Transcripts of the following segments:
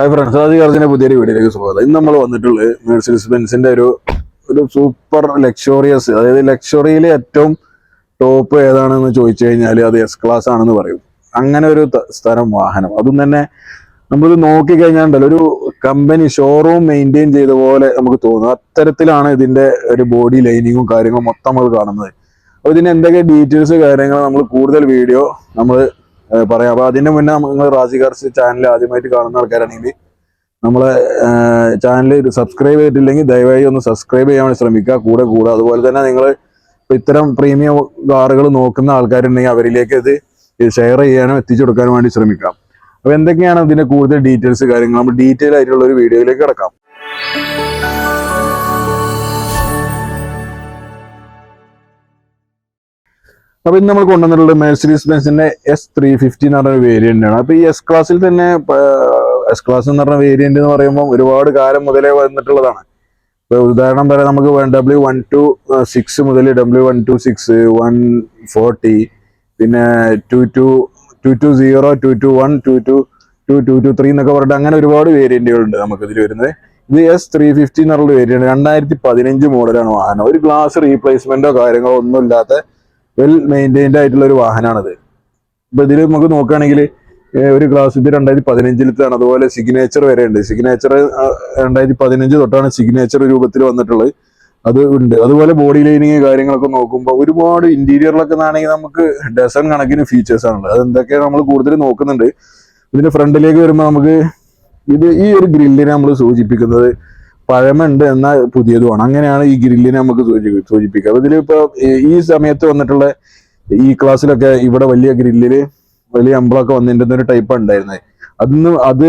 Hi friends ആദ്യ കാലത്തിന്റെ പുതിയൊരു വീഡിയോയിലേക്ക് സ്വാഗതം. ഇന്ന് നമ്മൾ വന്നിട്ടുള്ളത് മെഴ്സിഡസ് ബെൻസിന്റെ ഒരു ഒരു സൂപ്പർ ലക്ഷറിയസ് അതായത് ലക്ഷറിയിലെ ഏറ്റവും ടോപ്പ് ഏതാണെന്ന് ചോദിച്ചു കഴിഞ്ഞാൽ അത് എസ് ക്ലാസ് ആണെന്ന് പറയും. അങ്ങനെ ഒരു സ്ഥലം വാഹനം. അതും തന്നെ നമ്മളിത് നോക്കിക്കഴിഞ്ഞാൽ ഒരു കമ്പനി ഷോറൂം മെയിന്റെയിൻ ചെയ്ത പോലെ നമുക്ക് തോന്നും. അത്തരത്തിലാണ് ഇതിന്റെ ഒരു ബോഡി ലൈനിങ്ങും കാര്യങ്ങളും മൊത്തം നമ്മൾ കാണുന്നത്. അപ്പോൾ ഇതിന് എന്തൊക്കെ ഡീറ്റെയിൽസ് കാര്യങ്ങൾ നമ്മൾ കൂടുതൽ വീഡിയോ നമ്മൾ പറയാം. അപ്പൊ അതിന്റെ മുന്നേ നിങ്ങൾ റാസി കാർസ് ചാനൽ ആദ്യമായിട്ട് കാണുന്ന ആൾക്കാരാണെങ്കിൽ നമ്മളെ ചാനൽ സബ്സ്ക്രൈബ് ചെയ്തിട്ടില്ലെങ്കിൽ ദയവായി ഒന്ന് സബ്സ്ക്രൈബ് ചെയ്യാൻ വേണ്ടി ശ്രമിക്കുക. കൂടെ കൂടെ. അതുപോലെ തന്നെ നിങ്ങൾ ഇത്തരം പ്രീമിയം കാറുകൾ നോക്കുന്ന ആൾക്കാരുണ്ടെങ്കിൽ അവരിലേക്ക് ഇത് ഷെയർ ചെയ്യാനും എത്തിച്ചു കൊടുക്കാനും വേണ്ടി ശ്രമിക്കാം. അപ്പൊ എന്തൊക്കെയാണ് ഇതിന്റെ കൂടുതൽ ഡീറ്റെയിൽസ് കാര്യങ്ങൾ? നമ്മൾ ഡീറ്റെയിൽ ആയിട്ടുള്ള ഒരു വീഡിയോയിലേക്ക് കിടക്കാം. അപ്പൊ ഇന്ന് നമ്മൾ കൊണ്ടുവന്നിട്ടുള്ളത് മെഴ്സിഡീസ് ബെൻസിന്റെ എസ് ത്രീ ഫിഫ്റ്റി എന്ന് പറഞ്ഞ വേരിയന്റ് ആണ്. അപ്പൊ ഈ എസ് ക്ലാസ്സിൽ തന്നെ എസ് ക്ലാസ് എന്ന് പറഞ്ഞ വേരിയന്റ് എന്ന് പറയുമ്പോൾ ഒരുപാട് കാലം മുതലേ വന്നിട്ടുള്ളതാണ്. ഇപ്പൊ ഉദാഹരണം പറയാം നമുക്ക് ഡബ്ല്യു വൺ ടു സിക്സ് മുതൽ W one two six one forty പിന്നെ two two two two zero two two one two two two two two three എന്നൊക്കെ പറഞ്ഞിട്ട് അങ്ങനെ ഒരുപാട് വേരിയന്റുകൾ ഉണ്ട് നമുക്ക് ഇതിൽ വരുന്നത്. ഇത് എസ് ത്രീ ഫിഫ്റ്റി എന്നുള്ള വേരിയന്റ് രണ്ടായിരത്തി പതിനഞ്ച് മോഡലാണ് വാഹനം. ഒരു ഗ്ലാസ് റീപ്ലേസ്മെന്റോ കാര്യങ്ങളോ ഒന്നും ഇല്ലാത്ത വെൽ മെയിന്റൈൻഡ് ആയിട്ടുള്ള ഒരു വാഹനമാണിത് ഇപ്പൊ ഇതിൽ നമുക്ക് നോക്കുകയാണെങ്കിൽ ഒരു ക്ലാസ് ഇത് രണ്ടായിരത്തി പതിനഞ്ചിലത്താണ് അതുപോലെ സിഗ്നേച്ചർ വരെ ഉണ്ട്. സിഗ്നേച്ചർ രണ്ടായിരത്തി പതിനഞ്ച് തൊട്ടാണ് സിഗ്നേച്ചർ രൂപത്തിൽ വന്നിട്ടുള്ളത്. അത് ഉണ്ട്. അതുപോലെ ബോഡി ലൈനിങ് കാര്യങ്ങളൊക്കെ നോക്കുമ്പോൾ ഒരുപാട് ഇന്റീരിയറിലൊക്കെ ആണെങ്കിൽ നമുക്ക് ഡസൺ കണക്കിന് ഫീച്ചേഴ്സ് ആണുള്ളത് അതെന്തൊക്കെ നമ്മൾ കൂടുതൽ നോക്കുന്നുണ്ട്. ഇതിന്റെ ഫ്രണ്ടിലേക്ക് വരുമ്പോൾ നമുക്ക് ഇത് ഈ ഒരു ഗ്രില്ലിനെ നമ്മൾ സൂചിപ്പിക്കുന്നത് പഴമുണ്ട് എന്നാൽ പുതിയതുമാണ് അങ്ങനെയാണ് ഈ ഗ്രില്ലിനെ നമുക്ക് സൂചി- സൂചിപ്പിക്കുക. അപ്പൊ ഇതിലിപ്പോ ഈ- സമയത്ത് വന്നിട്ടുള്ള ഈ ക്ലാസ്സിലൊക്കെ ഇവിടെ വലിയ ഗ്രില്ലിൽ വലിയ അമ്പളമൊക്കെ വന്നിട്ടുന്ന ഒരു ടൈപ്പ് ഉണ്ടായിരുന്നത് അതിന്ന് അത്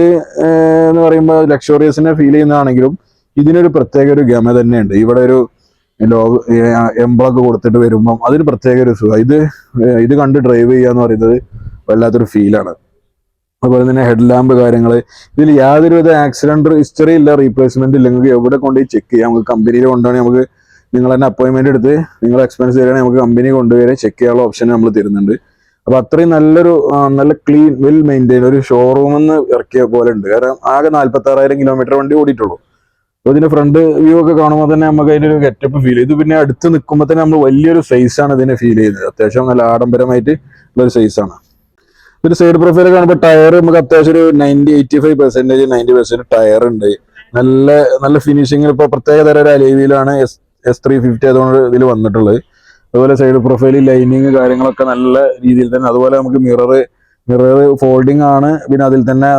എന്ന് പറയുമ്പോൾ ലക്ഷറിയസിനെ ഫീൽ ചെയ്യുന്നതാണെങ്കിലും ഇതിനൊരു പ്രത്യേക ഒരു ഗമ തന്നെയുണ്ട്. ഇവിടെ ഒരു ലോക എംബ്ലൊക്കെ കൊടുത്തിട്ട് വരുമ്പം അതിന് പ്രത്യേക ഒരു സുഖം. ഇത് ഇത് കണ്ട് ഡ്രൈവ് ചെയ്യാന്ന് പറയുന്നത് വല്ലാത്തൊരു ഫീലാണ് അതുപോലെ തന്നെ ഹെഡ് ലാമ്പ് കാര്യങ്ങൾ ഇതിൽ യാതൊരുവിധ ആക്സിഡന്റ് ഹിസ്റ്ററി ഇല്ല റീപ്ലേസ്മെന്റ് ഇല്ലെങ്കിൽ എവിടെ കൊണ്ടുപോയി ചെക്ക് ചെയ്യാം. നമുക്ക് കമ്പനിയിൽ കൊണ്ടുപോകണമെങ്കിൽ നമുക്ക് നിങ്ങൾ തന്നെ അപ്പോയിൻമെന്റ് എടുത്ത് നിങ്ങൾ എക്സ്പെൻസ് തരികയാണെങ്കിൽ നമുക്ക് കമ്പനി കൊണ്ടുവരെ ചെക്ക് ചെയ്യാനുള്ള ഓപ്ഷൻ നമ്മൾ തരുന്നുണ്ട്. അപ്പൊ അത്രയും നല്ലൊരു നല്ല ക്ലീൻ വെൽ മെയിന്റെയിൻ ഒരു ഷോറൂം എന്ന് ഇറക്കിയ പോലെ ഉണ്ട്. കാരണം ആകെ നാല്പത്തി ആറായിരം കിലോമീറ്റർ വണ്ടി ഓടിയിട്ടുള്ളൂ. അപ്പൊ ഇതിന്റെ ഫ്രണ്ട് വ്യൂ ഒക്കെ കാണുമ്പോൾ തന്നെ നമുക്ക് അതിന്റെ ഒരു ഗെറ്റപ്പ് ഫീൽ ചെയ്തു പിന്നെ അടുത്ത് നിൽക്കുമ്പോൾ തന്നെ നമ്മൾ വലിയൊരു സൈസാണ് ഇതിനെ ഫീൽ ചെയ്തത് അത്യാവശ്യം നല്ല ആഡംബരമായിട്ട് ഉള്ള ഒരു സൈസാണ് ഒരു സൈഡ് പ്രൊഫൈൽ കാണുമ്പോൾ ടയർ നമുക്ക് അത്യാവശ്യം ഒരു ninety eighty five percentage ninety percent tyre ഉണ്ട്. നല്ല നല്ല ഫിനിഷിംഗ് ഇപ്പോൾ പ്രത്യേക തരം ഒരു അലേവിയിലാണ് എസ് എസ് ത്രീ ഫിഫ്റ്റി അതുകൊണ്ട് ഇതിൽ വന്നിട്ടുള്ളത്. അതുപോലെ സൈഡ് പ്രൊഫൈൽ ലൈനിങ് കാര്യങ്ങളൊക്കെ നല്ല രീതിയിൽ തന്നെ അതുപോലെ നമുക്ക് മിറർ മിറർ ഫോൾഡിംഗ് ആണ്. പിന്നെ അതിൽ തന്നെ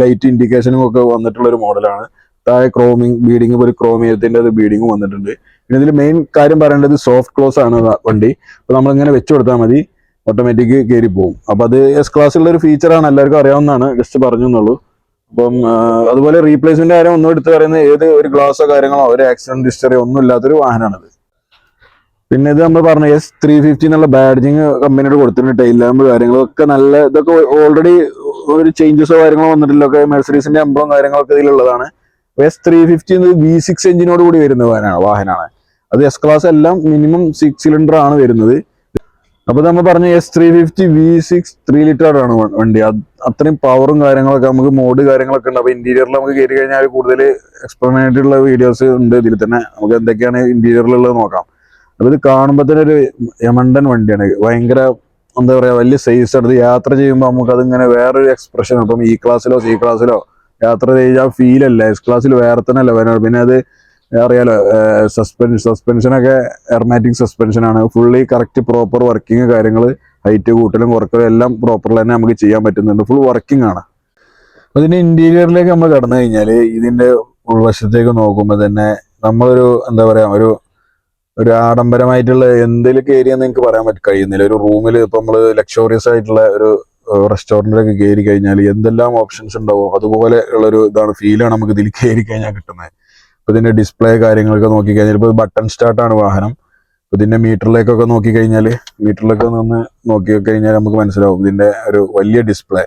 ലൈറ്റ് ഇൻഡിക്കേഷനും ഒക്കെ വന്നിട്ടുള്ള ഒരു മോഡലാണ് താഴെ ക്രോമിങ് ബീഡിങ് ഒരു ക്രോമിയത്തിന്റെ ഒരു ബീഡിങ് വന്നിട്ടുണ്ട്. പിന്നെ ഇതിൽ മെയിൻ കാര്യം പറയേണ്ടത് സോഫ്റ്റ് ക്ലോസ് ആണ് വണ്ടി. അപ്പോൾ നമ്മൾ ഇങ്ങനെ വെച്ചു കൊടുത്താൽ മതി. ഓട്ടോമാറ്റിക് കയറി പോകും അപ്പൊ അത് എസ് ക്ലാസ്സിലുള്ള ഒരു ഫീച്ചറാണ് എല്ലാവർക്കും അറിയാവുന്നതാണ്. ജസ്റ്റ് പറഞ്ഞു എന്നുള്ളൂ. അപ്പം അതുപോലെ റീപ്ലേസ്മെന്റ് കാര്യം ഒന്നും എടുത്ത് പറയുന്ന ഏത് ഒരു ഗ്ലാസോ കാര്യങ്ങളോ ഒരു ആക്സിഡന്റ് ഹിസ്റ്ററി ഒന്നും ഇല്ലാത്തൊരു വാഹനമാണിത്. പിന്നെ ഇത് നമ്മൾ പറഞ്ഞു എസ് ത്രീ ഫിഫ്റ്റി എന്നുള്ള ബാഡ്ജിങ് കമ്പനിയോട് കൊടുത്തിട്ടുണ്ട്. ടൈൽ ലാമ്പ് കാര്യങ്ങളൊക്കെ നല്ല ഇതൊക്കെ ഓൾറെഡി ഒരു ചേഞ്ചസോ കാര്യങ്ങളോ വന്നിട്ടില്ല. ഒക്കെ മെഴ്സറീസിന്റെ അമ്പളം കാര്യങ്ങളൊക്കെ ഇതിലുള്ളതാണ്. S three fifty V six എഞ്ചിനോട് കൂടി വരുന്ന വാഹനമാണ്. വാഹനമാണ് അത് എസ് ക്ലാസ് എല്ലാം മിനിമം സിക്സ് സിലിണ്ടർ ആണ് വരുന്നത്. അപ്പൊ നമ്മൾ പറഞ്ഞു S three fifty V six three litre ആണ് വണ്ടി. അത്രയും പവറും കാര്യങ്ങളൊക്കെ നമുക്ക് മോഡ് കാര്യങ്ങളൊക്കെ ഉണ്ട്. അപ്പൊ ഇന്റീരിയറിൽ നമുക്ക് കയറി കഴിഞ്ഞാൽ കൂടുതൽ എക്സ്പ്ലനേറ്ററി ഉള്ള വീഡിയോസ് ഉണ്ട് ഇതിൽ തന്നെ. നമുക്ക് എന്തൊക്കെയാണ് ഇന്റീരിയറിലുള്ളത് നോക്കാം. അപ്പൊ ഇത് കാണുമ്പോൾ തന്നെ ഒരു യമണ്ടൻ വണ്ടിയാണ്. ഭയങ്കര എന്താ പറയാ വലിയ സൈസ് എടുത്ത് യാത്ര ചെയ്യുമ്പോൾ നമുക്ക് അതിങ്ങനെ വേറൊരു എക്സ്പ്രഷൻ അപ്പം ഇ ക്ലാസ്സിലോ സി ക്ലാസ്സിലോ യാത്ര ചെയ്ത ഫീൽ അല്ല. എസ് ക്ലാസ്സിൽ വേറെ തന്നെ അല്ല വരാറ് പിന്നെ അത് അറിയാലോ സസ്പെൻഷൻ സസ്പെൻഷനൊക്കെ എർമാറ്റിക് സസ്പെൻഷനാണ് ഫുള്ളി കറക്റ്റ് പ്രോപ്പർ വർക്കിംഗ് കാര്യങ്ങൾ ഹൈറ്റ് കൂട്ടലും കുറക്കലും എല്ലാം പ്രോപ്പർ തന്നെ നമുക്ക് ചെയ്യാൻ പറ്റുന്നുണ്ട്. ഫുൾ വർക്കിംഗ് ആണ്. അപ്പൊ ഇതിന്റെ ഇന്റീരിയറിലേക്ക് നമ്മൾ കടന്നു കഴിഞ്ഞാൽ ഇതിന്റെ ഉൾവശത്തേക്ക് നോക്കുമ്പോൾ തന്നെ നമ്മളൊരു എന്താ പറയാ ഒരു ഒരു ആഡംബരമായിട്ടുള്ള എന്തെങ്കിലും കയറിയെന്ന് എനിക്ക് പറയാൻ പറ്റും കഴിയുന്നില്ല. ഒരു റൂമിൽ ഇപ്പൊ നമ്മൾ ലക്ഷോറിയസ് ആയിട്ടുള്ള ഒരു റെസ്റ്റോറന്റിലൊക്കെ കയറി കഴിഞ്ഞാൽ എന്തെല്ലാം ഓപ്ഷൻസ് ഉണ്ടാവും? അതുപോലെ ഉള്ളൊരു ഇതാണ് ഫീലാണ് നമുക്ക് ഇതിൽ കയറി കഴിഞ്ഞാൽ കിട്ടുന്നത്. ഇപ്പൊ ഇതിന്റെ ഡിസ്പ്ലേ കാര്യങ്ങളൊക്കെ നോക്കി കഴിഞ്ഞാൽ ഇപ്പൊ ബട്ടൺ സ്റ്റാർട്ട് ആണ് വാഹനം. ഇപ്പൊ ഇതിന്റെ മീറ്ററിലേക്കൊക്കെ നോക്കി കഴിഞ്ഞാൽ മീറ്ററിലൊക്കെ നിന്ന് നോക്കി കഴിഞ്ഞാൽ നമുക്ക് മനസ്സിലാവും ഇതിന്റെ ഒരു വലിയ ഡിസ്പ്ലേ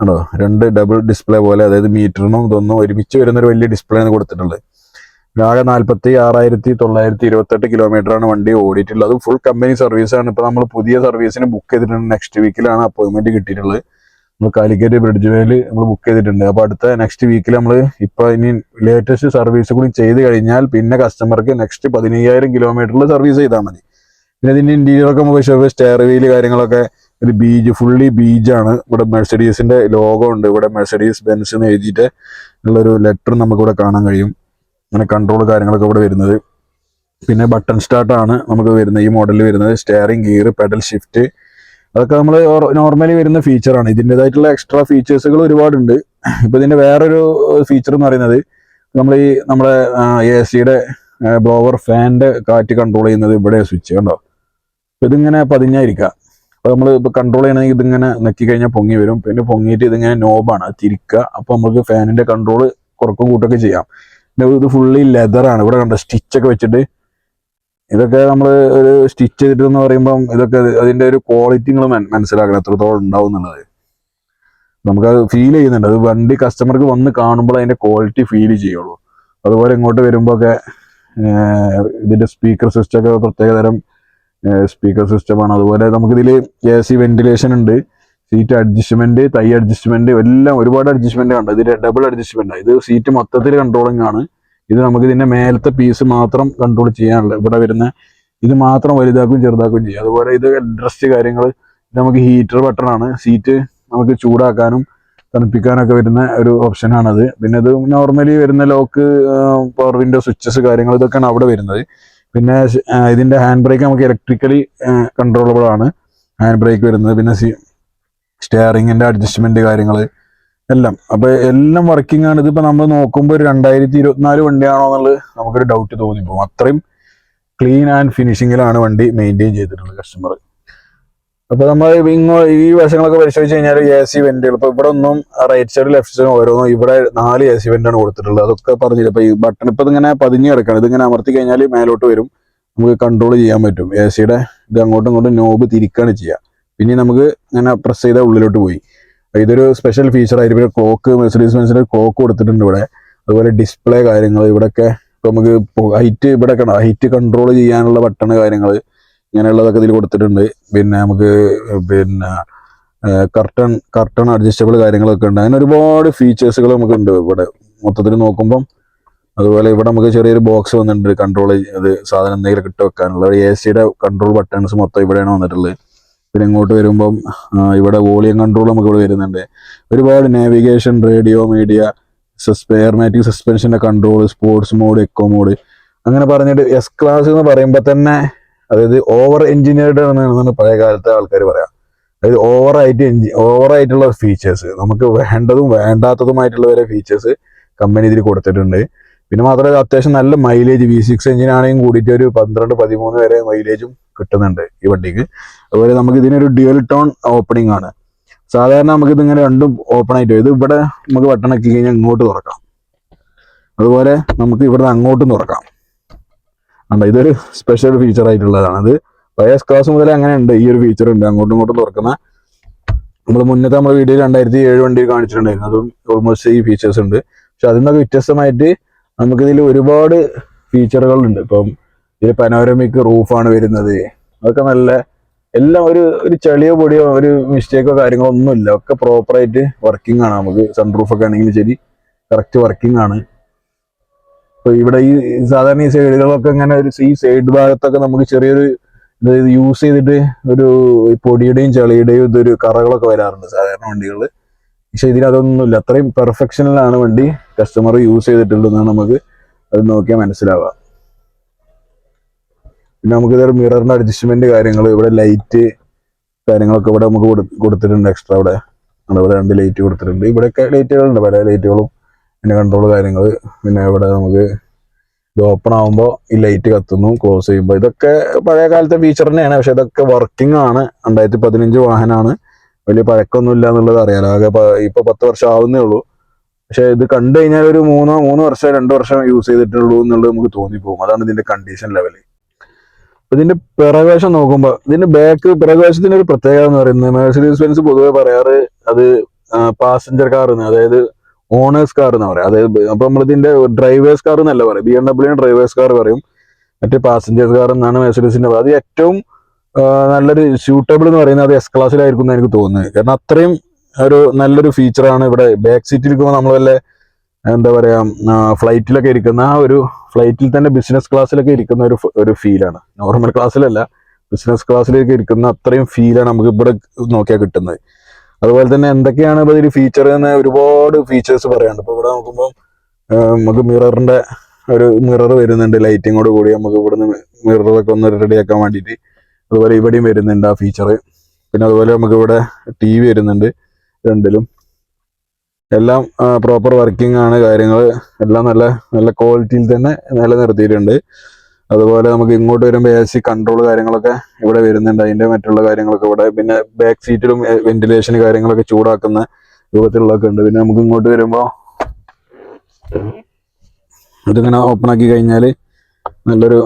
ആണോ രണ്ട് ഡബിൾ ഡിസ്പ്ലേ പോലെ അതായത് മീറ്ററിനും ഇതൊന്നും ഒരുമിച്ച് വരുന്ന ഒരു വലിയ ഡിസ്പ്ലേ ആണ് കൊടുത്തിട്ടുള്ളത്. ആകെ നാല്പത്തി ആറായിരത്തി തൊള്ളായിരത്തി ഇരുപത്തെട്ട് കിലോമീറ്റർ ആണ് വണ്ടി ഓടിയിട്ടുള്ളത്. ഫുൾ കമ്പനി സർവീസ് ആണ്. ഇപ്പൊ നമ്മൾ പുതിയ സർവീസിന് ബുക്ക് ചെയ്തിട്ടുണ്ട്. നെക്സ്റ്റ് വീക്കിലാണ് അപ്പോയിന്റ്മെന്റ് കിട്ടിയിട്ടുള്ളത്. നമ്മൾ കാലിക്കറ്റ് ബ്രിഡ്ജ് മേൽ നമ്മൾ ബുക്ക് ചെയ്തിട്ടുണ്ട്. അപ്പോൾ അടുത്ത നെക്സ്റ്റ് വീക്കിൽ നമ്മൾ ഇപ്പോൾ ഇനി ലേറ്റസ്റ്റ് സർവീസ് കൂടി ചെയ്ത് കഴിഞ്ഞാൽ പിന്നെ കസ്റ്റമർക്ക് നെക്സ്റ്റ് പതിനയ്യായിരം കിലോമീറ്ററിൽ സർവീസ് ചെയ്താൽ മതി. പിന്നെ ഇതിന്റെ ഇന്റീരിയർ ഒക്കെ നമുക്ക് സ്റ്റെയർ വീൽ കാര്യങ്ങളൊക്കെ ഒരു ബീജ് ഫുള്ളി ബീജാണ് ഇവിടെ മെഴ്സഡീസിന്റെ ലോഗോ ഉണ്ട്. ഇവിടെ മെഴ്സഡീസ് ബെൻസ് എന്ന് എഴുതിയിട്ട് ഉള്ളൊരു ലെറ്റർ നമുക്ക് ഇവിടെ കാണാൻ കഴിയും. അങ്ങനെ കൺട്രോൾ കാര്യങ്ങളൊക്കെ ഇവിടെ വരുന്നത്. പിന്നെ ബട്ടൺ സ്റ്റാർട്ടാണ് നമുക്ക് വരുന്നത്. ഈ മോഡലിൽ വരുന്നത്. സ്റ്റെയറിംഗ് ഗിയർ പെഡൽ ഷിഫ്റ്റ് അതൊക്കെ നമ്മൾ നോർമലി വരുന്ന ഫീച്ചറാണ് ഇതിന്റെതായിട്ടുള്ള എക്സ്ട്രാ ഫീച്ചേഴ്സുകൾ ഒരുപാടുണ്ട്. ഇപ്പൊ ഇതിന്റെ വേറൊരു ഫീച്ചർ എന്ന് പറയുന്നത് നമ്മൾ ഈ നമ്മുടെ എ സിയുടെ ബ്ലോവർ ഫാനിന്റെ കാറ്റ് കൺട്രോൾ ചെയ്യുന്നത് ഇവിടെ സ്വിച്ച് കണ്ടോ? അപ്പോൾ ഇതിങ്ങനെ പതിഞ്ഞായിരിക്കാം. അപ്പോൾ നമ്മൾ ഇപ്പൊ കൺട്രോൾ ചെയ്യണമെങ്കിൽ ഇതിങ്ങനെ നെക്കി കഴിഞ്ഞാൽ പൊങ്ങി വരും. പിന്നെ പൊങ്ങിയിട്ട് ഇതിങ്ങനെ നോബാണ് തിരിക്കുക അപ്പോൾ നമുക്ക് ഫാനിന്റെ കൺട്രോൾ കുറക്കും കൂട്ടൊക്കെ ചെയ്യാം. ഇത് ഫുള്ളി ലെതറാണ് ഇവിടെ കണ്ടോ? സ്റ്റിച്ചൊക്കെ വെച്ചിട്ട് ഇതൊക്കെ നമ്മൾ ഒരു സ്റ്റിച്ച് ചെയ്തിട്ട് എന്ന് പറയുമ്പം ഇതൊക്കെ അതിന്റെ ഒരു ക്വാളിറ്റി നിങ്ങൾ മനസ്സിലാക്കണം. എത്രത്തോളം ഉണ്ടാവും എന്നുള്ളത്. നമുക്കത് ഫീൽ ചെയ്യുന്നുണ്ട്. അത് വണ്ടി കസ്റ്റമർക്ക് വന്ന് കാണുമ്പോൾ അതിന്റെ ക്വാളിറ്റി ഫീൽ ചെയ്യുള്ളൂ. അതുപോലെ ഇങ്ങോട്ട് വരുമ്പോ ഒക്കെ ഇതിന്റെ സ്പീക്കർ സിസ്റ്റം ഒക്കെ പ്രത്യേകതരം സ്പീക്കർ സിസ്റ്റമാണ് അതുപോലെ നമുക്കിതിൽ എ സി വെന്റിലേഷൻ ഉണ്ട്. സീറ്റ് അഡ്ജസ്റ്റ്മെന്റ് തൈ അഡ്ജസ്റ്റ്മെന്റ് എല്ലാം ഒരുപാട് അഡ്ജസ്റ്റ്മെന്റ് ഉണ്ട് ഇതിന്റെ ഡബിൾ അഡ്ജസ്റ്റ്മെന്റ് ഇത് സീറ്റ് മൊത്തത്തിൽ കൺട്രോളിംഗ് ആണ്. ഇത് നമുക്ക് ഇതിന്റെ മേലത്തെ പീസ് മാത്രം കൺട്രോൾ ചെയ്യാനുള്ള ഇവിടെ വരുന്ന ഇത് മാത്രം വലുതാക്കുകയും ചെറുതാക്കുകയും ചെയ്യും. അതുപോലെ ഇത് ഡ്രസ്റ്റ് കാര്യങ്ങൾ നമുക്ക് ഹീറ്റർ ബട്ടൺ ആണ്. സീറ്റ് നമുക്ക് ചൂടാക്കാനും തണുപ്പിക്കാനൊക്കെ വരുന്ന ഒരു ഓപ്ഷനാണത് പിന്നെ ഇത് നോർമലി വരുന്ന ലോക്ക് പവർ വിൻഡോ സ്വിച്ചസ് കാര്യങ്ങൾ ഇതൊക്കെയാണ് അവിടെ വരുന്നത്. പിന്നെ ഇതിന്റെ ഹാൻഡ് ബ്രേക്ക് നമുക്ക് ഇലക്ട്രിക്കലി കൺട്രോളബിൾ ആണ്. ഹാൻഡ് ബ്രേക്ക് വരുന്നത്. പിന്നെ സ്റ്റിയറിംഗിന്റെ അഡ്ജസ്റ്റ്മെന്റ് കാര്യങ്ങൾ എല്ലാം. അപ്പൊ എല്ലാം വർക്കിംഗ് ആണ്. ഇതിപ്പോ നമ്മൾ നോക്കുമ്പോൾ ഒരു രണ്ടായിരത്തി ഇരുപത്തിനാല് വണ്ടിയാണോ എന്നുള്ളത് നമുക്കൊരു ഡൗട്ട് തോന്നി. പോകും അത്രയും ക്ലീൻ ആൻഡ് ഫിനിഷിങ്ങിലാണ് വണ്ടി മെയിന്റെയിൻ ചെയ്തിട്ടുള്ളത് കസ്റ്റമർ അപ്പൊ നമ്മൾ ഇങ്ങോ ഈ വശങ്ങളൊക്കെ പരിശോധിച്ച് കഴിഞ്ഞാൽ എ സി വെന്റുകൾ ഇപ്പൊ ഇവിടെ ഒന്നും റൈറ്റ് സൈഡ് ലെഫ്റ്റ് സൈഡ് ഓരോന്നും ഇവിടെ നാല് എ സി വെന്റാണ് കൊടുത്തിട്ടുള്ളത്. അതൊക്കെ പറഞ്ഞില്ല? ഇപ്പൊ ഈ ബട്ടൺ ഇപ്പൊ ഇതിങ്ങനെ പതിഞ്ഞ് കിടക്കണം. ഇതിങ്ങനെ അമർത്തി കഴിഞ്ഞാൽ മേലോട്ട് വരും. നമുക്ക് കൺട്രോൾ ചെയ്യാൻ പറ്റും. എ സിയുടെ ഇത് അങ്ങോട്ടും ഇങ്ങോട്ടും നോബ് തിരിക്കാണ് ചെയ്യുക പിന്നെ നമുക്ക് ഇങ്ങനെ പ്രസ് ചെയ്താൽ ഉള്ളിലോട്ട് പോയി. ഇതൊരു സ്പെഷ്യൽ ഫീച്ചർ ആയിട്ട് പിന്നെ ക്ലോക്ക് മെഴ്സഡീസ് ബെൻസിന്റെ ക്ലോക്ക് കൊടുത്തിട്ടുണ്ട് ഇവിടെ. അതുപോലെ ഡിസ്പ്ലേ കാര്യങ്ങൾ ഇവിടെയൊക്കെ ഇപ്പൊ നമുക്ക് ഹൈറ്റ് ഇവിടെ ഹൈറ്റ് കൺട്രോൾ ചെയ്യാനുള്ള ബട്ടൺ കാര്യങ്ങൾ ഇങ്ങനെയുള്ളതൊക്കെ ഇതിൽ കൊടുത്തിട്ടുണ്ട്. പിന്നെ നമുക്ക് പിന്നെ കർട്ടൺ കർട്ടൺ അഡ്ജസ്റ്റബിൾ കാര്യങ്ങളൊക്കെ ഉണ്ട്. അങ്ങനെ ഒരുപാട് ഫീച്ചേഴ്സുകൾ നമുക്ക് ഉണ്ട് ഇവിടെ. മൊത്തത്തിൽ നോക്കുമ്പം അതുപോലെ ഇവിടെ നമുക്ക് ചെറിയൊരു ബോക്സ് വന്നിട്ടുണ്ട്. കൺട്രോൾ അത് സാധനം എന്തെങ്കിലും ഇട്ട് വെക്കാനുള്ള. എ സിയുടെ കൺട്രോൾ ബട്ടൺസ് മൊത്തം ഇവിടെയാണ് വന്നിട്ടുള്ളത്. പിന്നെ ഇങ്ങോട്ട് വരുമ്പം ഇവിടെ വോളിയം കൺട്രോൾ നമുക്ക് ഇവിടെ വരുന്നുണ്ട്. ഒരുപാട് നാവിഗേഷൻ റേഡിയോ മീഡിയ സ്പെയർമാറ്റിക് സസ്പെൻഷന്റെ control sports mode eco mode അങ്ങനെ പറഞ്ഞിട്ട് എസ് ക്ലാസ് എന്ന് പറയുമ്പോൾ തന്നെ അതായത് ഓവർ എഞ്ചിനീയർഡ് എന്നാണ് പഴയ കാലത്തെ ആൾക്കാർ പറയാം. അതായത് ഓവർ ആയിട്ട് ഓവർ ആയിട്ടുള്ള ഫീച്ചേഴ്സ് നമുക്ക് വേണ്ടതും വേണ്ടാത്തതുമായിട്ടുള്ള വരെ ഫീച്ചേഴ്സ് കമ്പനി ഇതിൽ കൊടുത്തിട്ടുണ്ട്. പിന്നെ മാത്രമല്ല അത്യാവശ്യം നല്ല മൈലേജ് വി സിക്സ് എഞ്ചിനാണെങ്കിൽ കൂടിയിട്ട് ഒരു പന്ത്രണ്ട് പതിമൂന്ന് വരെ മൈലേജും കിട്ടുന്നുണ്ട് ഈ വണ്ടിക്ക്. അതുപോലെ നമുക്ക് ഇതിനൊരു ഡ്യുവൽ ടോൺ ഓപ്പണിംഗ് ആണ്. സാധാരണ നമുക്ക് ഇങ്ങനെ രണ്ടും ഓപ്പൺ ആയിട്ട്. ഇത് ഇവിടെ നമുക്ക് ബട്ടൺ ആക്കി കഴിഞ്ഞാൽ ഇങ്ങോട്ട് തുറക്കാം. അതുപോലെ നമുക്ക് ഇവിടെ അങ്ങോട്ടും തുറക്കാം. ഉണ്ട് ഇതൊരു സ്പെഷ്യൽ ഫീച്ചർ ആയിട്ടുള്ളതാണ്. അത് വയസ് ക്ലാസ് മുതൽ അങ്ങനെ ഉണ്ട്. ഈ ഒരു ഫീച്ചർ ഉണ്ട്. അങ്ങോട്ടും ഇങ്ങോട്ടും തുറക്കുന്ന. നമ്മൾ മുന്നത്തെ നമ്മുടെ വീഡിയോ രണ്ടായിരത്തി ഏഴ് വണ്ടി കാണിച്ചിട്ടുണ്ടായിരുന്നു. അതും ഓൾമോസ്റ്റ് ഈ ഫീച്ചേഴ്സ് ഉണ്ട്. പക്ഷെ അതിൽ നിന്നൊക്കെ വ്യത്യസ്തമായിട്ട് നമുക്കിതിൽ ഒരുപാട് ഫീച്ചറുകൾ ഉണ്ട് ഇപ്പം ഇതിൽ പനോരമിക് റൂഫാണ് വരുന്നത്. അതൊക്കെ നല്ല എല്ലാം ഒരു ഒരു ചെളിയോ പൊടിയോ ഒരു മിസ്റ്റേക്കോ കാര്യങ്ങളോ ഒന്നുമില്ല. ഒക്കെ പ്രോപ്പറായിട്ട് വർക്കിംഗ് ആണ്. നമുക്ക് സൺറൂഫ് ഒക്കെ ആണെങ്കിലും ശരി കറക്റ്റ് വർക്കിംഗ് ആണ്. ഇപ്പൊ ഇവിടെ ഈ സാധാരണ ഈ സൈഡുകളൊക്കെ ഇങ്ങനെ ഒരു ഈ സൈഡ് ഭാഗത്തൊക്കെ നമുക്ക് ചെറിയൊരു ഇത് യൂസ് ചെയ്തിട്ട് ഒരു പൊടിയുടെയും ചെളിയുടെയും ഇതൊരു കറകളൊക്കെ വരാറുണ്ട് സാധാരണ വണ്ടികൾ പക്ഷെ ഇതിൽ അതൊന്നുമില്ല. അത്രയും പെർഫെക്ഷനിലാണ് വണ്ടി. കസ്റ്റമർ യൂസ് ചെയ്തിട്ടുള്ളതെന്നാണ് നമുക്ക് അത് നോക്കിയാൽ മനസ്സിലാവുക. പിന്നെ നമുക്ക് ഇതൊരു മിററിന്റെ അഡ്ജസ്റ്റ്മെന്റ് കാര്യങ്ങൾ ഇവിടെ ലൈറ്റ് കാര്യങ്ങളൊക്കെ ഇവിടെ നമുക്ക് കൊടുത്തിട്ടുണ്ട് എക്സ്ട്രാ ഇവിടെ. ഇവിടെ രണ്ട് ലൈറ്റ് കൊടുത്തിട്ടുണ്ട്. ഇവിടെയൊക്കെ ലൈറ്റുകളുണ്ട് പല ലൈറ്റുകളും പിന്നെ കൺട്രോൾ കാര്യങ്ങൾ പിന്നെ ഇവിടെ നമുക്ക് ഇത് ഓപ്പൺ ആകുമ്പോൾ ഈ ലൈറ്റ് കത്തുന്നു ക്ലോസ് ചെയ്യുമ്പോൾ ഇതൊക്കെ പഴയ കാലത്തെ ഫീച്ചർ തന്നെയാണ്. പക്ഷെ ഇതൊക്കെ വർക്കിംഗ് ആണ്. രണ്ടായിരത്തി പതിനഞ്ച് വാഹനമാണ് വലിയ പഴക്കമൊന്നും ഇല്ല എന്നുള്ളത് അറിയാലോ. ആകെ ഇപ്പൊ പത്ത് വർഷം ആവുന്നേ ഉള്ളൂ. പക്ഷെ ഇത് കണ്ടു കഴിഞ്ഞാൽ ഒരു മൂന്നോ മൂന്ന് വർഷം രണ്ട് വർഷം യൂസ് ചെയ്തിട്ടുള്ളൂ എന്നുള്ളത് നമുക്ക് തോന്നിപ്പോകും. അതാണ് ഇതിന്റെ കണ്ടീഷൻ ലെവൽ ഇതിന്റെ പിറകുവശം നോക്കുമ്പോൾ ഇതിന്റെ ബാക്ക് പിറകുവശത്തിന്റെ ഒരു പ്രത്യേകത എന്ന് പറയുന്നത് മേഴ്സഡീസ് ബെൻസ് പൊതുവെ പറയാറ് അത് പാസഞ്ചർ കാർ എന്ന് അതായത് ഓണേഴ്സ് കാർ എന്ന് പറയാം. അതായത് അപ്പൊ നമ്മളിതിന്റെ ഡ്രൈവേഴ്സ് കാർ എന്നല്ല പറയും. B M W driver's car പറയും. മറ്റേ പാസഞ്ചേഴ്സ് കാർ എന്നാണ് മേഴ്സഡീസിന്റെ അത് ഏറ്റവും നല്ലൊരു സ്യൂട്ടബിൾ എന്ന് പറയുന്നത് അത് എസ് ക്ലാസ്സിലായിരിക്കും എന്ന് എനിക്ക് തോന്നുന്നത്. കാരണം അത്രയും ഒരു നല്ലൊരു ഫീച്ചറാണ് ഇവിടെ ബാക്ക് സീറ്റിൽ ഇരിക്കുമ്പോൾ നമ്മൾ വല്ല എന്താ പറയാ ഫ്ലൈറ്റിലൊക്കെ ഇരിക്കുന്ന ആ ഒരു ഫ്ലൈറ്റിൽ തന്നെ ബിസിനസ് ക്ലാസ്സിലൊക്കെ ഇരിക്കുന്ന ഒരു ഒരു ഫീലാണ് നോർമൽ ക്ലാസ്സിലല്ല ബിസിനസ് ക്ലാസ്സിലേക്ക് ഇരിക്കുന്ന അത്രയും ഫീലാണ് നമുക്ക് ഇവിടെ നോക്കിയാൽ കിട്ടുന്നത്. അതുപോലെ തന്നെ എന്തൊക്കെയാണ് ഇപ്പോൾ ഇതിൽ ഫീച്ചർ എന്ന് ഒരുപാട് ഫീച്ചേഴ്സ് പറയാനുണ്ട്. ഇപ്പോൾ ഇവിടെ നോക്കുമ്പോൾ നമുക്ക് മിററിന്റെ ഒരു മിറർ വരുന്നുണ്ട്. ലൈറ്റിങ്ങോട് കൂടി നമുക്ക് ഇവിടുന്ന് മിററൊക്കെ ഒന്ന് റെഡിയാക്കാൻ വേണ്ടിയിട്ട് അതുപോലെ ഇവിടെയും വരുന്നുണ്ട് ആ ഫീച്ചർ പിന്നെ അതുപോലെ നമുക്ക് ഇവിടെ ടി വി വരുന്നുണ്ട് രണ്ടിലും. എല്ലാം പ്രോപ്പർ വർക്കിംഗ് ആണ് കാര്യങ്ങൾ എല്ലാം നല്ല നല്ല ക്വാളിറ്റിയിൽ തന്നെ നിലനിർത്തിയിട്ടുണ്ട്. അതുപോലെ നമുക്ക് ഇങ്ങോട്ട് വരുമ്പോൾ എ സി കൺട്രോൾ കാര്യങ്ങളൊക്കെ ഇവിടെ വരുന്നുണ്ട്. അതിന്റെ മറ്റുള്ള കാര്യങ്ങളൊക്കെ ഇവിടെ. പിന്നെ ബാക്ക് സീറ്റിലും വെന്റിലേഷൻ കാര്യങ്ങളൊക്കെ ചൂടാക്കുന്ന രൂപത്തിലുള്ളതൊക്കെ ഉണ്ട്. പിന്നെ നമുക്ക് ഇങ്ങോട്ട് വരുമ്പോൾ ഇതിങ്ങനെ ഓപ്പൺ ആക്കി കഴിഞ്ഞാൽ നല്ലൊരു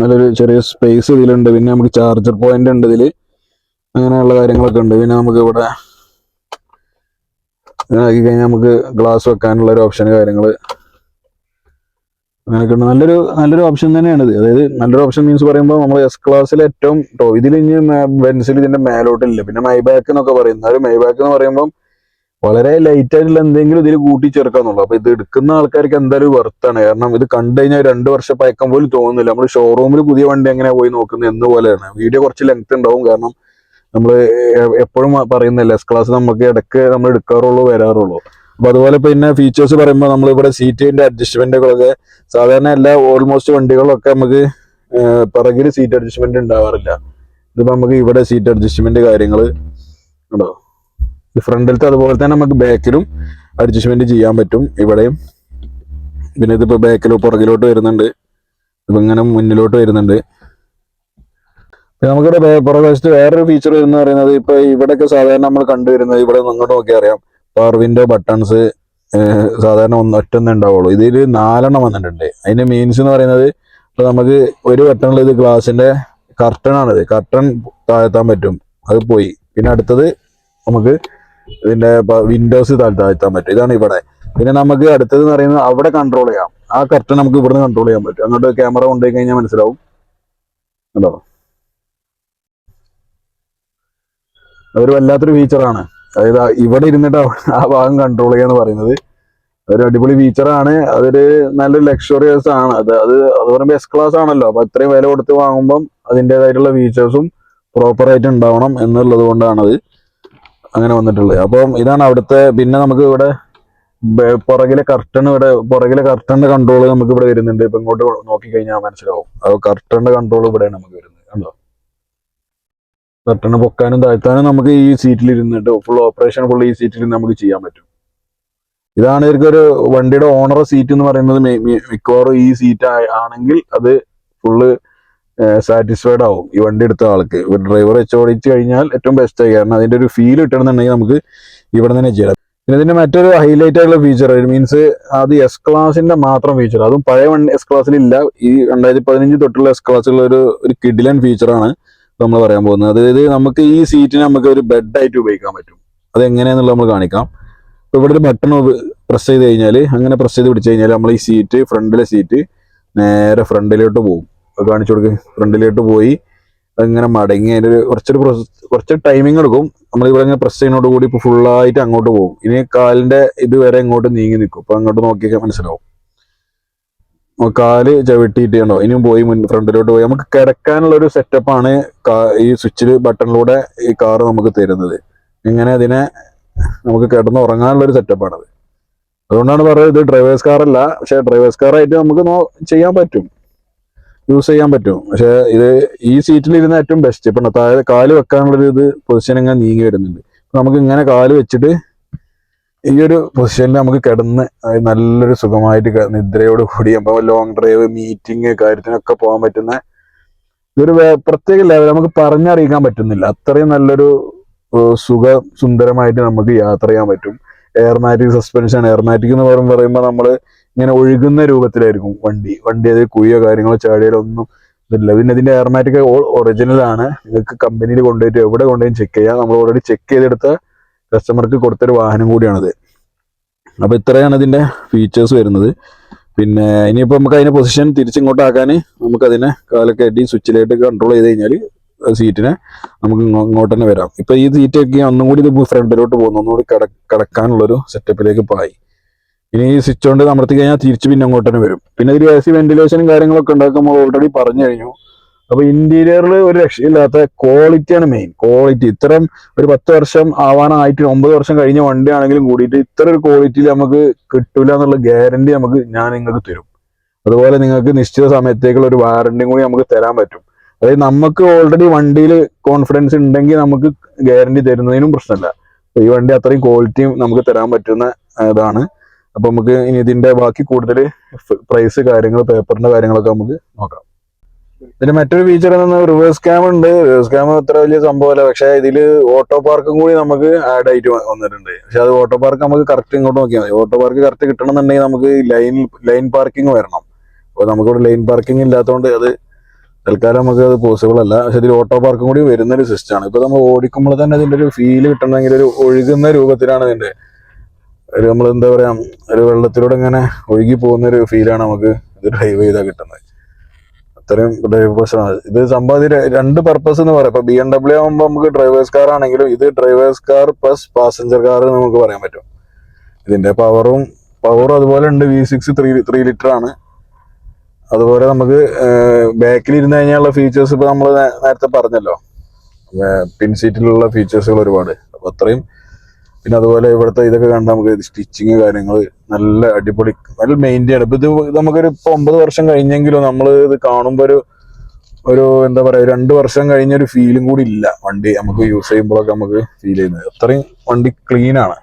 നല്ലൊരു ചെറിയ സ്പേസ് ഇതിലുണ്ട്. പിന്നെ നമുക്ക് ചാർജർ പോയിന്റ് ഉണ്ട് ഇതിൽ അങ്ങനെയുള്ള കാര്യങ്ങളൊക്കെ ഉണ്ട്. പിന്നെ നമുക്ക് ഇവിടെ ഇങ്ങനെ ആക്കി കഴിഞ്ഞാൽ നമുക്ക് ഗ്ലാസ് വെക്കാനുള്ള ഒരു ഓപ്ഷൻ കാര്യങ്ങൾ അങ്ങനെയൊക്കെ ഉണ്ട്. നല്ലൊരു നല്ലൊരു ഓപ്ഷൻ തന്നെയാണ് ഇത്. അതായത് നല്ലൊരു ഓപ്ഷൻ മീൻസ് പറയുമ്പോൾ നമ്മൾ എസ് ക്ലാസ്സിൽ ഏറ്റവും ടോ ഇതിൽ ഇനി ബെൻസിൽ ഇതിന്റെ മേലോട്ടില്ല. പിന്നെ മൈബാക്ക് എന്നൊക്കെ പറയും. എന്നാലും മൈബാക്ക് എന്ന് പറയുമ്പോൾ വളരെ ലൈറ്റ് ആയിട്ടുള്ള എന്തെങ്കിലും ഇതിൽ കൂട്ടി ചേർക്കാന്നുള്ളൂ അപ്പൊ ഇത് എടുക്കുന്ന ആൾക്കാർക്ക് എന്തായാലും വർത്താണ് കാരണം ഇത് കണ്ടു കഴിഞ്ഞാൽ രണ്ട് വർഷം പഴക്കം പോലും തോന്നുന്നില്ല. നമ്മൾ ഷോറൂമിൽ പുതിയ വണ്ടി എങ്ങനെ പോയി നോക്കുന്നത് എന്ന് പോലെയാണ്. വീഡിയോ കുറച്ച് ലെങ്ത് ഉണ്ടാവും. കാരണം നമ്മൾ എപ്പോഴും പറയുന്നില്ല എസ് ക്ലാസ് നമുക്ക് ഇടയ്ക്ക് നമ്മൾ എടുക്കാറുള്ളൂ വരാറുള്ളൂ. അപ്പൊ അതുപോലെ പിന്നെ ഫീച്ചേഴ്സ് പറയുമ്പോൾ നമ്മളിവിടെ സീറ്റിന്റെ അഡ്ജസ്റ്റ്മെന്റുകളൊക്കെ സാധാരണ എല്ലാ ഓൾമോസ്റ്റ് വണ്ടികളൊക്കെ നമുക്ക് പിറകിൽ സീറ്റ് അഡ്ജസ്റ്റ്മെന്റ് ഉണ്ടാവാറില്ല. ഇതിപ്പോ നമുക്ക് ഇവിടെ സീറ്റ് അഡ്ജസ്റ്റ്മെന്റ് കാര്യങ്ങൾ ഉണ്ടോ? ഫ്രണ്ടിലത്തെ അതുപോലെ തന്നെ നമുക്ക് ബാക്കിലും അഡ്ജസ്റ്റ്മെന്റ് ചെയ്യാൻ പറ്റും ഇവിടെയും. പിന്നെ ഇതിപ്പോ ബാക്കിലോ പുറകിലോട്ട് വരുന്നുണ്ട്. ഇപ്പൊ ഇങ്ങനെ മുന്നിലോട്ട് വരുന്നുണ്ട്. നമുക്കിവിടെ പുറകുവശത്ത് വേറൊരു ഫീച്ചർ എന്ന് പറയുന്നത് ഇപ്പൊ ഇവിടെയൊക്കെ സാധാരണ നമ്മൾ കണ്ടുവരുന്നത് ഇവിടെ നിങ്ങളുടെ നോക്കിയാൽ അറിയാം. പവർ വിൻഡോ ബട്ടൺസ് സാധാരണ ഒന്ന് ഒറ്റൊന്നേ ഉണ്ടാവുള്ളൂ. ഇതിൽ നാലെണ്ണം വന്നിട്ടുണ്ട്. അതിന്റെ മീൻസ് എന്ന് പറയുന്നത് ഇപ്പൊ നമുക്ക് ഒരു ബട്ടണിൽ ഇത് ഗ്ലാസിന്റെ കർട്ടൺ ആണിത്. കർട്ടൺ താഴ്ത്താൻ പറ്റും. അത് പോയി. പിന്നെ അടുത്തത് നമുക്ക് ഇതിന്റെ വിൻഡോസ് താഴ്ത്താൻ പറ്റും. ഇതാണ് ഇവിടെ. പിന്നെ നമുക്ക് അടുത്തത് എന്ന് പറയുന്നത് അവിടെ കൺട്രോൾ ചെയ്യാം. ആ കർട്ടൺ നമുക്ക് ഇവിടുന്ന് കൺട്രോൾ ചെയ്യാൻ പറ്റും. അങ്ങോട്ട് ക്യാമറ കൊണ്ടുപോയി കഴിഞ്ഞാൽ മനസ്സിലാവും. കണ്ടോ? അതൊരു വല്ലാത്തൊരു ഫീച്ചറാണ് അതായത് ഇവിടെ ഇരുന്നിട്ട് ആ- ഭാഗം കൺട്രോൾ ചെയ്യാന്ന് പറയുന്നത്. ഒരു അടിപൊളി ഫീച്ചറാണ് അതൊരു നല്ലൊരു ലക്ഷറിയസ് ആണ്. അത് അത് അത് പറയുമ്പോൾ എസ് ക്ലാസ് ആണല്ലോ. അപ്പൊ ഇത്രയും വില കൊടുത്ത് വാങ്ങുമ്പം അതിന്റെതായിട്ടുള്ള ഫീച്ചേഴ്സും പ്രോപ്പർ ആയിട്ട് ഉണ്ടാവണം എന്നുള്ളത് കൊണ്ടാണത് അങ്ങനെ വന്നിട്ടുള്ളത്. അപ്പം ഇതാണ് അവിടുത്തെ പിന്നെ നമുക്ക് ഇവിടെ പുറകിലെ കർട്ടൺ ഇവിടെ പുറകിലെ കർട്ടന്റെ കൺട്രോൾ നമുക്ക് ഇവിടെ വരുന്നുണ്ട്. ഇപ്പൊ ഇങ്ങോട്ട് നോക്കി കഴിഞ്ഞാൽ മനസ്സിലാവും. അത് കർട്ടന്റെ കൺട്രോൾ ഇവിടെയാണ് നമുക്ക് വരുന്നത്. കണ്ടോ? കർട്ടന് പൊക്കാനും താഴ്ത്താനും നമുക്ക് ഈ സീറ്റിൽ ഇരുന്നിട്ട് ഫുൾ ഓപ്പറേഷൻ ഫുൾ ഈ സീറ്റിൽ നമുക്ക് ചെയ്യാൻ പറ്റും. ഇതാണ് ഇവർക്കൊരു വണ്ടിയുടെ ഓണർ സീറ്റ് എന്ന് പറയുന്നത് മിക്കവാറും ഈ സീറ്റ് ആണെങ്കിൽ അത് ഫുള്ള് സാറ്റിസ്ഫൈഡ് ആവും ഈ വണ്ടി എടുത്ത ആൾക്ക്. ഡ്രൈവർ വെച്ച് ഓടിച്ച് കഴിഞ്ഞാൽ ഏറ്റവും ബെസ്റ്റ് ആയി. കാരണം അതിന്റെ ഒരു ഫീൽ കിട്ടണമെന്നുണ്ടെങ്കിൽ നമുക്ക് ഇവിടെ തന്നെ ചെയ്യാം. പിന്നെ ഇതിന്റെ മറ്റൊരു ഹൈലൈറ്റ് ആയിട്ടുള്ള ഫീച്ചർ മീൻസ് അത് എസ് ക്ലാസിന്റെ മാത്രം ഫീച്ചർ അതും പഴയ വണ്ടി എസ് ക്ലാസ്സിലില്ല ഈ രണ്ടായിരത്തി പതിനഞ്ച് തൊട്ടുള്ള എസ് ക്ലാസ്സിലുള്ള ഒരു ഒരു കിഡിലൻ ഫീച്ചറാണ് നമ്മൾ പറയാൻ പോകുന്നത്. അതായത് നമുക്ക് ഈ സീറ്റിനെ നമുക്ക് ഒരു ബെഡായിട്ട് ഉപയോഗിക്കാൻ പറ്റും. അത് എങ്ങനെയാന്നുള്ളത് നമ്മൾ കാണിക്കാം. ഇപ്പൊ ഇവിടെ ഒരു ബട്ടൺ പ്രസ് ചെയ്ത് കഴിഞ്ഞാൽ അങ്ങനെ പ്രസ് ചെയ്ത് പിടിച്ചു കഴിഞ്ഞാൽ നമ്മൾ ഈ സീറ്റ് ഫ്രണ്ടിലെ സീറ്റ് നേരെ ഫ്രണ്ടിലോട്ട് പോകും. കാണിച്ചു കൊടുക്ക്. ഫ്രണ്ടിലോട്ട് പോയി അതിങ്ങനെ മടങ്ങി അതിന്റെ ഒരു കുറച്ചൊരു കുറച്ച് ടൈമിംഗ് എടുക്കും. നമ്മൾ ഇവിടെ ഇങ്ങനെ പ്രസ് ചെയ്യുന്നതോട് കൂടി ഇപ്പൊ ഫുള്ളായിട്ട് അങ്ങോട്ട് പോകും. ഇനി കാലിന്റെ ഇത് വരെ ഇങ്ങോട്ട് നീങ്ങി നിൽക്കും. അപ്പോൾ അങ്ങോട്ട് നോക്കിയൊക്കെ മനസ്സിലാവും. കാൽ ചവിട്ടിയിട്ട് ഉണ്ടോ ഇനിയും പോയി മുൻ ഫ്രണ്ടിലോട്ട് പോയി. നമുക്ക് കിടക്കാനുള്ള ഒരു സെറ്റപ്പ് ആണ് ഈ സ്വിച്ചിൽ ബട്ടണിലൂടെ ഈ കാറ് നമുക്ക് തരുന്നത്. ഇങ്ങനെ അതിനെ നമുക്ക് കിടന്ന് ഉറങ്ങാനുള്ള ഒരു സെറ്റപ്പാണത് അതുകൊണ്ടാണ് പറയുന്നത് ഇത് ഡ്രൈവേഴ്സ് കാർ അല്ല. പക്ഷെ ഡ്രൈവേഴ്സ് കാർ ആയിട്ട് നമുക്ക് ചെയ്യാൻ പറ്റും. യൂസ് ചെയ്യാൻ പറ്റും. പക്ഷേ ഇത് ഈ സീറ്റിൽ ഇരുന്ന ഏറ്റവും ബെസ്റ്റ് ഇപ്പൊ താഴെ കാൽ വെക്കാനുള്ളൊരു ഇത് പൊസിഷൻ ഇങ്ങനെ നീങ്ങി വരുന്നുണ്ട്. നമുക്ക് ഇങ്ങനെ കാൽ വെച്ചിട്ട് ഈ ഒരു പൊസിഷനിൽ നമുക്ക് കിടന്ന് നല്ലൊരു സുഖമായിട്ട് നിദ്രയോട് കൂടി അപ്പോൾ ലോങ് ഡ്രൈവ് മീറ്റിംഗ് കാര്യത്തിനൊക്കെ പോകാൻ പറ്റുന്ന ഇതൊരു പ്രത്യേക ലെവൽ നമുക്ക് പറഞ്ഞറിയിക്കാൻ പറ്റുന്നില്ല. അത്രയും നല്ലൊരു സുഖ സുന്ദരമായിട്ട് നമുക്ക് യാത്ര ചെയ്യാൻ പറ്റും. എയർമാറ്റിക് സസ്പെൻഷൻ എയർമാറ്റിക് എന്ന് പറയുമ്പോൾ പറയുമ്പോൾ നമ്മൾ ഇങ്ങനെ ഒഴുകുന്ന രൂപത്തിലായിരിക്കും വണ്ടി. വണ്ടി അതിൽ കുഴിയോ കാര്യങ്ങളോ ചാടിയാലോ ഒന്നും ഇതില്ല പിന്നെ ഇതിന്റെ എയർമാറ്റിക് ഒറിജിനൽ ആണ്. നിങ്ങൾക്ക് കമ്പനിയിൽ കൊണ്ടുപോയിട്ട് എവിടെ കൊണ്ടുപോയി ചെക്ക് ചെയ്യാം. നമ്മൾ ഓൾറെഡി ചെക്ക് ചെയ്തെടുത്ത കസ്റ്റമർക്ക് കൊടുത്തൊരു വാഹനം കൂടിയാണത്. അപ്പോൾ ഇത്രയാണ് ഇതിന്റെ ഫീച്ചേഴ്സ് വരുന്നത്. പിന്നെ ഇനിയിപ്പോ നമുക്ക് അതിന്റെ പൊസിഷൻ തിരിച്ചിങ്ങോട്ടാക്കാൻ അതിനെ കാലൊക്കെ അടി സ്വിച്ചിലായിട്ട് കൺട്രോൾ ചെയ്ത് കഴിഞ്ഞാൽ സീറ്റിനെ നമുക്ക് ഇങ്ങോട്ട് തന്നെ വരാം. ഇപ്പൊ ഈ സീറ്റൊക്കെ ഒന്നും കൂടി ഇത് ഫ്രണ്ടിലോട്ട് പോകുന്നു. ഒന്നുകൂടി കട കടക്കാനുള്ളൊരു സെറ്റപ്പിലേക്ക് പോയി. ഇനി ഈ സ്വിച്ച് കൊണ്ട് അമർത്തി കഴിഞ്ഞാൽ തിരിച്ച് പിന്നെ അങ്ങോട്ട് തന്നെ വരും. പിന്നെ ഇതിൽ എ സി വെന്റിലേഷനും കാര്യങ്ങളൊക്കെ ഉണ്ടാക്കുമ്പോൾ ഓൾറെഡി പറഞ്ഞു കഴിഞ്ഞു. അപ്പൊ ഇന്റീരിയറിൽ ഒരു രക്ഷയില്ലാത്ത ക്വാളിറ്റിയാണ് മെയിൻ ക്വാളിറ്റി ഇത്തരം ഒരു പത്ത് വർഷം ആവാനായിട്ട് ഒമ്പത് വർഷം കഴിഞ്ഞ വണ്ടിയാണെങ്കിലും കൂടിയിട്ട് ഇത്ര ഒരു ക്വാളിറ്റിയിൽ നമുക്ക് കിട്ടൂല എന്നുള്ള ഗ്യാരണ്ടി നമുക്ക് ഞാൻ നിങ്ങൾക്ക് തരും. അതുപോലെ നിങ്ങൾക്ക് നിശ്ചിത സമയത്തേക്കുള്ള ഒരു വാറണ്ടിയും കൂടി നമുക്ക് തരാൻ പറ്റും. അതായത് നമുക്ക് ഓൾറെഡി വണ്ടിയിൽ കോൺഫിഡൻസ് ഉണ്ടെങ്കിൽ നമുക്ക് ഗ്യാരണ്ടി തരുന്നതിനും പ്രശ്നമില്ല. ഈ വണ്ടി അത്രയും ക്വാളിറ്റിയും നമുക്ക് തരാൻ പറ്റുന്ന ഇതാണ്. അപ്പൊ നമുക്ക് ഇനി ഇതിന്റെ ബാക്കി കൂടുതൽ പ്രൈസ് കാര്യങ്ങൾ പേപ്പറിന്റെ കാര്യങ്ങളൊക്കെ നമുക്ക് നോക്കാം. ഇതിന് മറ്റൊരു ഫീച്ചർ എന്ന റിവേഴ്സ് ക്യാം ഉണ്ട്. റിവേഴ്സ് ക്യാം അത്ര വലിയ സംഭവമല്ല. പക്ഷെ ഇതിൽ ഓട്ടോ പാർക്കും കൂടി നമുക്ക് ആഡ് ആയിട്ട് വന്നിട്ടുണ്ട്. പക്ഷെ അത് ഓട്ടോ പാർക്ക് നമുക്ക് കറക്റ്റ് ഇങ്ങോട്ട് നോക്കിയാൽ മതി. ഓട്ടോ പാർക്ക് കറക്റ്റ് കിട്ടണമെന്നുണ്ടെങ്കിൽ നമുക്ക് ലൈൻ ലൈൻ പാർക്കിംഗ് വരണം. അപ്പോൾ നമുക്കിവിടെ ലൈൻ പാർക്കിംഗ് ഇല്ലാത്തതുകൊണ്ട് അത് തൽക്കാലം നമുക്ക് അത് പോസിബിൾ അല്ല. പക്ഷെ ഇതിൽ ഓട്ടോ പാർക്കും കൂടി വരുന്ന ഒരു സിസ്റ്റമാണ് ഇപ്പൊ നമ്മൾ ഓടിക്കുമ്പോൾ തന്നെ അതിന്റെ ഒരു ഫീൽ കിട്ടണമെങ്കിൽ ഒരു ഒഴുകുന്ന രൂപത്തിലാണ് ഇതിന്റെ ഒരു നമ്മൾ എന്താ പറയാ ഒരു വെള്ളത്തിലൂടെ ഇങ്ങനെ ഒഴുകി പോകുന്ന ഒരു ഫീലാണ് നമുക്ക് ഇത് ഡ്രൈവ് ചെയ്താൽ കിട്ടുന്നത്. അത്രയും ഡ്രൈവ് പ്രശ്നമാണ് ഇത് സംഭവം രണ്ട് പർപ്പസ് എന്ന് പറയാം. ഇപ്പൊ ബി എം ഡബ്ല്യു ആകുമ്പോൾ നമുക്ക് ഡ്രൈവേഴ്സ് കാർ ആണെങ്കിലും ഇത് driver's car plus passenger car എന്ന് നമുക്ക് പറയാൻ പറ്റും. ഇതിന്റെ പവറും പവറും അതുപോലെ ഉണ്ട്. V six three three litre ആണ്. അതുപോലെ നമുക്ക് ബാക്കിൽ ഇരുന്ന് കഴിഞ്ഞാലുള്ള ഫീച്ചേഴ്സ് ഇപ്പൊ നമ്മൾ നേരത്തെ പറഞ്ഞല്ലോ. പിൻ സീറ്റിലുള്ള ഫീച്ചേഴ്സുകൾ ഒരുപാട്. അപ്പൊ അത്രയും പിന്നെ അതുപോലെ ഇവിടുത്തെ ഇതൊക്കെ കണ്ട് നമുക്ക് സ്റ്റിച്ചിങ് കാര്യങ്ങൾ നല്ല അടിപൊളി നല്ല മെയിന്റെയിൻ ഇപ്പൊ ഇത് നമുക്കൊരു ഇപ്പൊ ഒമ്പത് വർഷം കഴിഞ്ഞെങ്കിലും നമ്മൾ ഇത് കാണുമ്പോൾ ഒരു ഒരു എന്താ പറയാ രണ്ട് വർഷം കഴിഞ്ഞ ഒരു ഫീലും കൂടി ഇല്ല. വണ്ടി നമുക്ക് യൂസ് ചെയ്യുമ്പോഴൊക്കെ നമുക്ക് ഫീൽ ചെയ്യുന്നത്. അത്രയും വണ്ടി ക്ലീൻ ആണ്.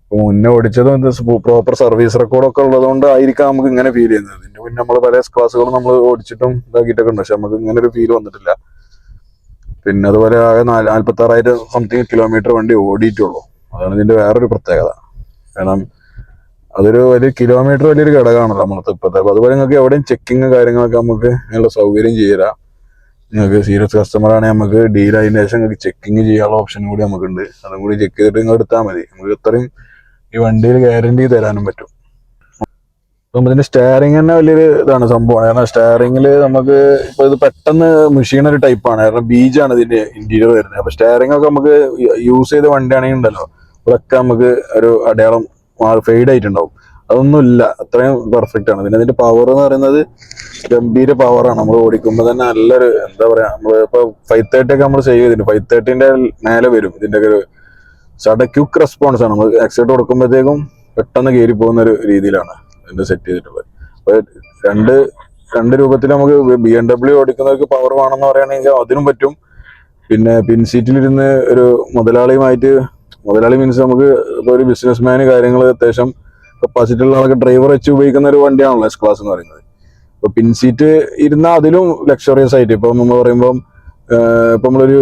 ഇപ്പൊ മുന്നേ ഓടിച്ചതും ഇത് പ്രോപ്പർ സർവീസ് റെക്കോർഡൊക്കെ ഉള്ളതുകൊണ്ട് ആയിരിക്കാം നമുക്ക് ഇങ്ങനെ ഫീൽ ചെയ്യുന്നത്. ഇതിന്റെ മുന്നേ നമ്മൾ പല ക്ലാസ്സുകളും നമ്മൾ ഓടിച്ചിട്ടും ഇതാക്കിയിട്ടൊക്കെ ഉണ്ട്. പക്ഷെ നമുക്ക് ഇങ്ങനെ ഒരു ഫീൽ വന്നിട്ടില്ല. പിന്നെ അതുപോലെ ആകെ നാൽപ്പത്തി ആറായിരം സംതിങ് കിലോമീറ്റർ വണ്ടി ഓടിയിട്ടുള്ളൂ. അതാണ് ഇതിന്റെ വേറൊരു പ്രത്യേകത. കാരണം അതൊരു വലിയ കിലോമീറ്റർ വലിയൊരു ഘടകമാണല്ലോ നമ്മളത്തെ ഇപ്പോഴത്തെ അപ്പൊ അതുപോലെ നിങ്ങൾക്ക് എവിടെയും ചെക്കിങ് കാര്യങ്ങളൊക്കെ നമുക്ക് അതിനുള്ള സൗകര്യം ചെയ്തുതരാം. നിങ്ങൾക്ക് സീരിയസ് കസ്റ്റമർ ആണെങ്കിൽ നമുക്ക് ഡീൽ അതിന് ശേഷം നിങ്ങൾക്ക് ചെക്കിങ് ചെയ്യാനുള്ള ഓപ്ഷൻ കൂടി നമുക്കുണ്ട്. അതും കൂടി ചെക്ക് ചെയ്തിട്ട് നിങ്ങൾ എടുത്താൽ മതി. നമുക്ക് ഇത്രയും ഈ വണ്ടിയിൽ ഗ്യാരണ്ടി തരാനും പറ്റും. അപ്പം ഇതിന്റെ സ്റ്റയറിങ് തന്നെ വലിയൊരു ഇതാണ് സംഭവം. കാരണം സ്റ്റയറിങ്ങിൽ നമുക്ക് ഇപ്പൊ ഇത് പെട്ടെന്ന് മെഷീൻ ഒരു ടൈപ്പാണ് കാരണം ബീജാണ് ഇതിന്റെ ഇന്റീരിയർ വരുന്നത്. അപ്പൊ സ്റ്റാറിംഗ് ഒക്കെ നമുക്ക് യൂസ് ചെയ്ത വണ്ടിയാണെങ്കിൽ ഉണ്ടല്ലോ. ഇതൊക്കെ നമുക്ക് ഒരു അടയാളം ഫെയ്ഡ് ആയിട്ടുണ്ടാവും. അതൊന്നും ഇല്ല അത്രയും പെർഫെക്റ്റ് ആണ്. പിന്നെ അതിന്റെ പവർ എന്ന് പറയുന്നത് ഗംഭീര പവറാണ് നമ്മൾ ഓടിക്കുമ്പോൾ തന്നെ നല്ലൊരു എന്താ പറയാ നമ്മൾ ഇപ്പൊ ഫൈവ് തേർട്ടി ഒക്കെ നമ്മൾ സേവ് ചെയ്തിട്ടുണ്ട്. ഫൈവ് തേർട്ടിന്റെ മേലെ വരും. ഇതിന്റെ ഒക്കെ ഒരു സഡ ക്യുക്ക് റെസ്പോൺസ് ആണ്. നമ്മൾ എക്സൈറ്റ് കൊടുക്കുമ്പോഴത്തേക്കും പെട്ടെന്ന് കയറി പോകുന്ന ഒരു രീതിയിലാണ് ഇതിന്റെ സെറ്റ് ചെയ്തിട്ടുള്ളത്. അപ്പൊ രണ്ട് രണ്ട് രൂപത്തിൽ നമുക്ക് ബി എം ഡബ്ല്യു ഓടിക്കുന്നവർക്ക് പവർ വേണമെന്ന് പറയുകയാണെങ്കിൽ അതിനും പറ്റും. പിന്നെ പിൻസീറ്റിലിരുന്ന് ഒരു മുതലാളിയുമായിട്ട് മുതലാളി മീൻസ് നമുക്ക് ഇപ്പൊ ഒരു ബിസിനസ്മാൻ കാര്യങ്ങൾ അത്യാവശ്യം കപ്പാസിറ്റി ഉള്ള ആളൊക്കെ ഡ്രൈവർ വെച്ച് ഉപയോഗിക്കുന്ന ഒരു വണ്ടിയാണല്ലോ എസ് ക്ലാസ് എന്ന് പറയുന്നത്. ഇപ്പൊ പിൻ സീറ്റ് ഇരുന്നാൽ അതിലും ലക്ഷറിയസ് ആയിട്ട്. ഇപ്പൊ നമ്മൾ പറയുമ്പോൾ ഇപ്പൊ നമ്മളൊരു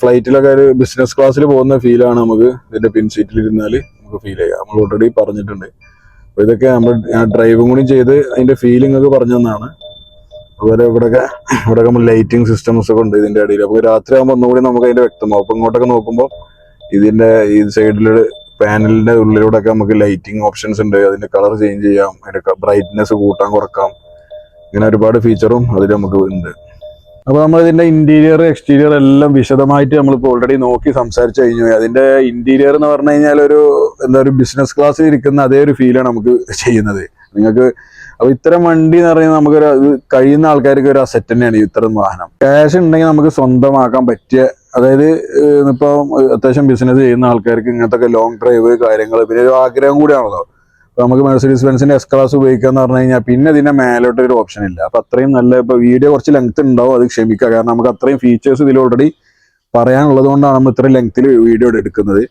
ഫ്ലൈറ്റിലൊക്കെ ഒരു ബിസിനസ് ക്ലാസ്സിൽ പോകുന്ന ഫീലാണ് നമുക്ക് ഇതിന്റെ പിൻ സീറ്റിൽ ഇരുന്നാൽ നമുക്ക് ഫീൽ ചെയ്യാം. നമ്മൾ ഓൾറെഡി പറഞ്ഞിട്ടുണ്ട്. അപ്പോൾ ഇതൊക്കെ നമ്മൾ ഡ്രൈവും കൂടി ചെയ്ത് അതിന്റെ ഫീലിംഗ് ഒക്കെ പറഞ്ഞു തന്നാണ് അതുപോലെ ഇവിടെയൊക്കെ ഇവിടെ നമ്മൾ ലൈറ്റിംഗ് സിസ്റ്റംസ് ഒക്കെ ഉണ്ട് ഇതിന്റെ ഇടയിൽ അപ്പോൾ രാത്രി ആകുമ്പോൾ ഒന്നുകൂടി നമുക്ക് അതിന്റെ വ്യക്തമാവും. അപ്പോൾ ഇങ്ങോട്ടൊക്കെ നോക്കുമ്പോൾ ഇതിന്റെ ഈ സൈഡിൽ പാനലിന്റെ ഉള്ളിലൂടെ ഒക്കെ നമുക്ക് ലൈറ്റിംഗ് ഓപ്ഷൻസ് ഉണ്ട്. അതിന്റെ കളർ ചേഞ്ച് ചെയ്യാം. അതിന്റെ ബ്രൈറ്റ്നെസ് കൂട്ടാൻ കുറക്കാം. ഇങ്ങനെ ഒരുപാട് ഫീച്ചറും അതിൽ നമുക്ക് ഉണ്ട്. അപ്പൊ നമ്മൾ ഇതിന്റെ ഇന്റീരിയർ എക്സ്റ്റീരിയർ എല്ലാം വിശദമായിട്ട് നമ്മളിപ്പോൾ ഓൾറെഡി നോക്കി സംസാരിച്ചു കഴിഞ്ഞു. അതിന്റെ ഇന്റീരിയർ എന്ന് പറഞ്ഞു കഴിഞ്ഞാൽ ഒരു എന്താ ഒരു ബിസിനസ് ക്ലാസ്സിൽ ഇരിക്കുന്ന അതേ ഒരു ഫീലാണ് നമുക്ക് ചെയ്യുന്നത്. നിങ്ങൾക്ക് അപ്പൊ ഇത്തരം വണ്ടി എന്ന് പറയുന്നത് നമുക്കൊരു കഴിയുന്ന ആൾക്കാർക്ക് ഒരു അസെറ്റ് തന്നെയാണ് ഇത്തരം വാഹനം. ക്യാഷ് ഉണ്ടെങ്കിൽ നമുക്ക് സ്വന്തമാക്കാൻ പറ്റിയ അതായത് ഇപ്പൊ അത്യാവശ്യം ബിസിനസ് ചെയ്യുന്ന ആൾക്കാർക്ക് ഇങ്ങനത്തെ ലോങ് ഡ്രൈവ് കാര്യങ്ങൾ പിന്നെ ഒരു ആഗ്രഹം കൂടിയാണല്ലോ. അപ്പൊ നമുക്ക് മെഴ്സഡീസ് ബെൻസിന്റെ എസ് ക്ലാസ് ഉപയോഗിക്കാന്ന് പറഞ്ഞു കഴിഞ്ഞാൽ പിന്നെ ഇതിന്റെ മേലോട്ട് ഒരു ഓപ്ഷൻ ഇല്ല. അപ്പൊ അത്രയും നല്ല ഇപ്പൊ വീഡിയോ കുറച്ച് ലെങ്ത് ഉണ്ടാവും അത് ക്ഷമിക്കുക. കാരണം നമുക്ക് അത്രയും ഫീച്ചേഴ്സ് ഇതിൽ ഓൾറെഡി പറയാനുള്ളത് കൊണ്ടാണ് നമ്മൾ ഇത്രയും ലെങ്ത്തിൽ വീഡിയോ എടുക്കുന്നത്.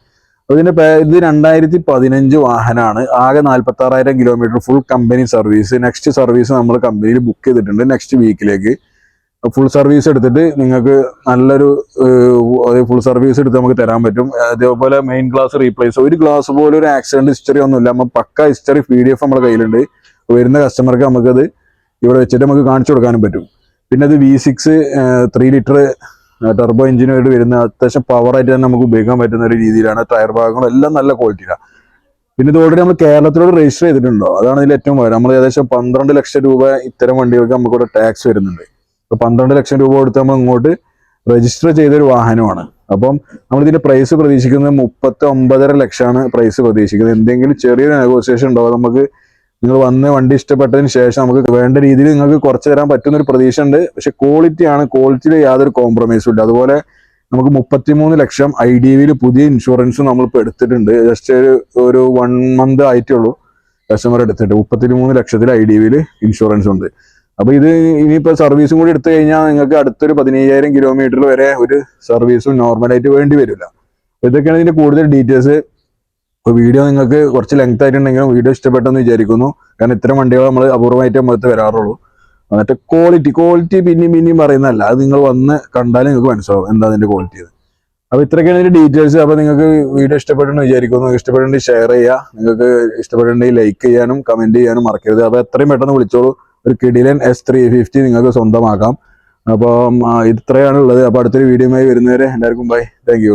അപ്പൊ ഇതിന്റെ പേ- ഇത് രണ്ടായിരത്തി പതിനഞ്ച് വാഹനമാണ് ആകെ നാല്പത്തി ആറായിരം kilometre full company service next service നമ്മൾ കമ്പനിയിൽ ബുക്ക് ചെയ്തിട്ടുണ്ട് നെക്സ്റ്റ് വീക്കിലേക്ക് ഫുൾ സർവീസ് എടുത്തിട്ട് നിങ്ങൾക്ക് നല്ലൊരു ഫുൾ സർവീസ് എടുത്ത് നമുക്ക് തരാൻ പറ്റും. അതേപോലെ മെയിൻ ഗ്ലാസ് റീപ്ലേസ് ഒരു ഗ്ലാസ് പോലും ഒരു ആക്സിഡന്റ് ഹിസ്റ്ററി ഒന്നുമില്ല. നമ്മൾ pucca history P D F നമ്മുടെ കയ്യിലുണ്ട്. വരുന്ന കസ്റ്റമർക്ക് നമുക്കത് ഇവിടെ വെച്ചിട്ട് നമുക്ക് കാണിച്ചു കൊടുക്കാനും പറ്റും. പിന്നെ അത് V six three litre turbo എഞ്ചിനായിട്ട് വരുന്ന അത്യാവശ്യം പവറായിട്ട് തന്നെ നമുക്ക് ഉപയോഗിക്കാൻ പറ്റുന്ന ഒരു രീതിയിലാണ്. ടയർ ഭാഗങ്ങളും എല്ലാം നല്ല ക്വാളിറ്റിയാണ് പിന്നെ ഇത് ഓൾറെഡി നമ്മൾ കേരളത്തിലോട് രജിസ്റ്റർ ചെയ്തിട്ടുണ്ടോ? അതാണ് ഇതിൽ ഏറ്റവും നമ്മൾ ഏകദേശം പന്ത്രണ്ട് ലക്ഷം രൂപ ഇത്തരം വണ്ടികൾക്ക് നമുക്കിവിടെ ടാക്സ് വരുന്നുണ്ട്. ഇപ്പൊ പന്ത്രണ്ട് ലക്ഷം രൂപ കൊടുത്ത് നമ്മൾ ഇങ്ങോട്ട് രജിസ്റ്റർ ചെയ്തൊരു വാഹനമാണ്. അപ്പം നമ്മൾ ഇതിന്റെ പ്രൈസ് പ്രതീക്ഷിക്കുന്നത് മുപ്പത്തി ഒമ്പതര ലക്ഷമാണ് പ്രൈസ് പ്രതീക്ഷിക്കുന്നത്. എന്തെങ്കിലും ചെറിയൊരു നെഗോസിയേഷൻ ഉണ്ടോ? നമുക്ക് നിങ്ങൾ വന്ന് വണ്ടി ഇഷ്ടപ്പെട്ടതിന് ശേഷം നമുക്ക് വേണ്ട രീതിയിൽ നിങ്ങൾക്ക് കുറച്ച് തരാൻ പറ്റുന്ന ഒരു പ്രതീക്ഷ ഉണ്ട് പക്ഷെ ക്വാളിറ്റി ആണ്. ക്വാളിറ്റിയിൽ യാതൊരു കോംപ്രമൈസും ഇല്ല. അതുപോലെ നമുക്ക് മുപ്പത്തിമൂന്ന് ലക്ഷം ഐ ഡി വിയിൽ പുതിയ ഇൻഷുറൻസ് നമ്മളിപ്പോൾ എടുത്തിട്ടുണ്ട്. ജസ്റ്റ് ഒരു ഒരു വൺ മന്ത് ആയിട്ടേ ഉള്ളൂ. കസ്റ്റമർ എടുത്തിട്ട് മുപ്പത്തിമൂന്ന് ലക്ഷത്തിൽ ഐ ഡി വിയിൽ ഇൻഷുറൻസ് ഉണ്ട്. അപ്പൊ ഇത് ഇനിയിപ്പോ സർവീസും കൂടി എടുത്തു കഴിഞ്ഞാൽ നിങ്ങൾക്ക് അടുത്തൊരു പതിനയ്യായിരം കിലോമീറ്റർ വരെ ഒരു സർവീസും നോർമലായിട്ട് വേണ്ടി വരില്ല. ഇതൊക്കെയാണ് ഇതിന്റെ കൂടുതൽ ഡീറ്റെയിൽസ് ഇപ്പൊ വീഡിയോ നിങ്ങൾക്ക് കുറച്ച് ലെങ്ത് ആയിട്ടുണ്ടെങ്കിലും വീഡിയോ ഇഷ്ടപ്പെട്ടെന്ന് വിചാരിക്കുന്നു. കാരണം ഇത്തരം വണ്ടികൾ നമ്മൾ അപൂർവമായിട്ട് നമ്മളടുത്ത് വരാറുള്ളൂ. എന്നിട്ട് ക്വാളിറ്റി ക്വാളിറ്റി പിന്നെയും പിന്നെയും പറയുന്നതല്ല. അത് നിങ്ങൾ വന്ന് കണ്ടാലും നിങ്ങൾക്ക് മനസ്സിലാവും എന്താ അതിന്റെ ക്വാളിറ്റി അപ്പൊ ഇത്രയൊക്കെയാണ് ഇതിന്റെ ഡീറ്റെയിൽസ് അപ്പൊ നിങ്ങൾക്ക് വീഡിയോ ഇഷ്ടപ്പെട്ടെന്ന് വിചാരിക്കുന്നു. ഇഷ്ടപ്പെട്ടുണ്ടെങ്കിൽ ഷെയർ ചെയ്യുക. നിങ്ങൾക്ക് ഇഷ്ടപ്പെട്ടുണ്ടെങ്കിൽ ലൈക്ക് ചെയ്യാനും കമന്റ് ചെയ്യാനും മറക്കരുത്. അപ്പൊ എത്രയും പെട്ടെന്ന് വിളിച്ചോളൂ. ഒരു കിഡിലൻ എസ് ത്രീ ഫിഫ്റ്റി നിങ്ങൾക്ക് സ്വന്തമാക്കാം. അപ്പം ഇത്രയാണ് ഉള്ളത്. വീഡിയോ അടുത്തൊരു വീഡിയോയുമായി വരുന്നവരെ എല്ലാവർക്കും ബൈ താങ്ക്